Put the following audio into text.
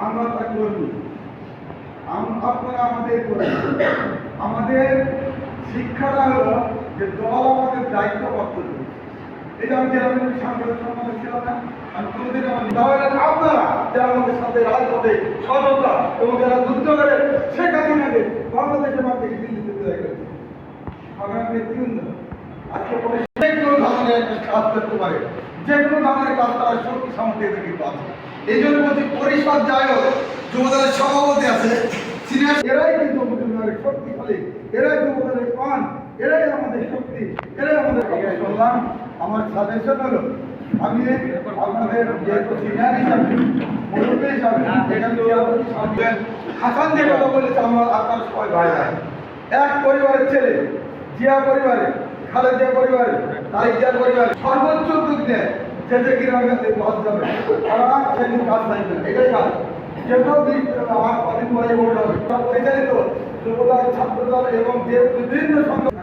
আমরা তা আম- আপনারা আমাদের কর্মী। আমাদের শিক্ষাটা হলো যে দল আমাদের দায়িত্ব কর্তব্য আমি না আমাদের সাথে এবং যারা করে আজকে যে কোনো ধরনের কাজ করার শক্তি, সামর্থ্য কিন্তু আছে। এই জন্য বলছি পরিষদ হোক যুবদলের সভাপতি আছে এরাই কিন্তু শক্তিশালী, এরাই যুবদলের এরাই আমাদের শক্তি, এরাই আমাদের আমার সাজেশন হলো, আমি আপনাদের যেহেতু হিসাবে মুরব্বী হিসাবে এখানে হাসান কথা বলেছে, আমার আপনার সবাই ভাই এক পরিবারের ছেলে, জিয়া পরিবারে, খালেদা পরিবারে, তারিক জিয়ার পরিবারে, সর্বোচ্চ দুধ নেয় যে যে গ্রামে বাস যাবে সেদিন কাজ থাকবে। এটাই কাজ যেহেতু আমার কদিন পরে বলতে হবে পরিচালিত, যুবদল, ছাত্রদল এবং যে বিভিন্ন সংগঠন